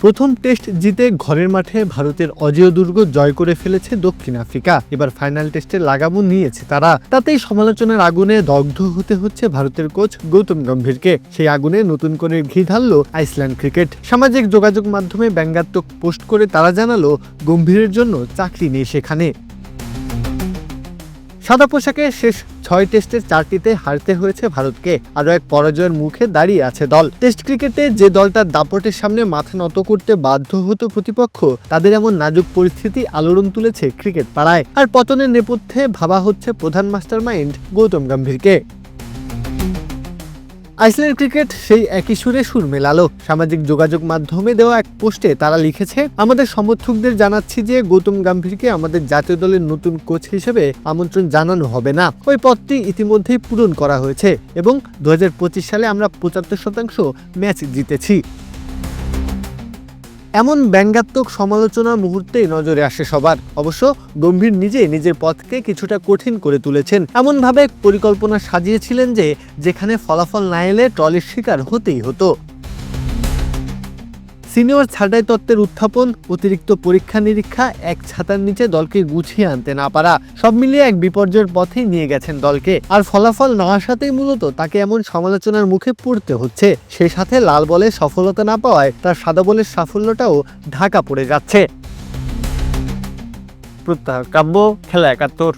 প্রথম টেস্ট জিতে ঘরের মাঠে ভারতের অজেয় দুর্গ জয় করে ফেলেছে দক্ষিণ আফ্রিকা। এবার ফাইনাল টেস্টে লাগামও নিয়েছে তারা। তাতেই সমালোচনার আগুনে দগ্ধ হতে হচ্ছে ভারতের কোচ গৌতম গম্ভীরকে। সেই আগুনে নতুন করে ঘি ঢালল আইসল্যান্ড ক্রিকেট। সামাজিক যোগাযোগ মাধ্যমে ব্যঙ্গাত্মক পোস্ট করে তারা জানালো, গম্ভীরের জন্য চাকরি নেই সেখানে। সাদা পোশাকে শেষ ছয় টেস্টের চারটিতে হারতে হয়েছে ভারতকে। আরও এক পরাজয়ের মুখে দাঁড়িয়ে আছে দল। টেস্ট ক্রিকেটে যে দলটার দাপটের সামনে মাথা নত করতে বাধ্য হতো প্রতিপক্ষ, তাদের এমন নাজুক পরিস্থিতি আলোড়ন তুলেছে ক্রিকেট পাড়ায়। আর পতনের নেপথ্যে ভাবা হচ্ছে প্রধান মাস্টার মাইন্ড গৌতম গম্ভীরকে। আইসল্যান্ড ক্রিকেট সেই একই সুরে সুর মেলালো। সামাজিক যোগাযোগ মাধ্যমে দেওয়া এক পোস্টে তারা লিখেছে, আমাদের সমর্থকদের জানাচ্ছি যে গৌতম গাম্ভীরকে আমাদের জাতীয় দলের নতুন কোচ হিসেবে আমন্ত্রণ জানানো হবে না। ওই পদটি ইতিমধ্যেই পূরণ করা হয়েছে এবং দু হাজার পঁচিশ সালে আমরা পঁচাত্তর শতাংশ ম্যাচ জিতেছি। এমন ব্যঙ্গাত্মক সমালোচনা মুহূর্তেই নজরে আসে সবার। অবশ্য গম্ভীর নিজে নিজের পথকে কিছুটা কঠিন করে তুলেছেন। এমনভাবে পরিকল্পনা সাজিয়েছিলেন যে, যেখানে ফলাফল না এলে ট্রলির শিকার হতেই হতো। সিনিয়র ছাঁটাই তত্ত্বের উত্থাপন, অতিরিক্ত পরীক্ষা নিরীক্ষা, এক ছাতার নিচে দলকে গুছিয়ে আনতে না পারা, সব মিলিয়ে এক বিপর্যয়ের পথে নিয়ে গেছেন দলকে। আর ফলাফল না আসাতেই মূলত তাকে এমন সমালোচনার মুখে পড়তে হচ্ছে। সেই সাথে লাল বলে সফলতা না পাওয়ায় তার সাদা বলের সাফল্যটাও ঢাকা পড়ে যাচ্ছে। প্রত্যাহার কাব্য খেলা একাত্তর।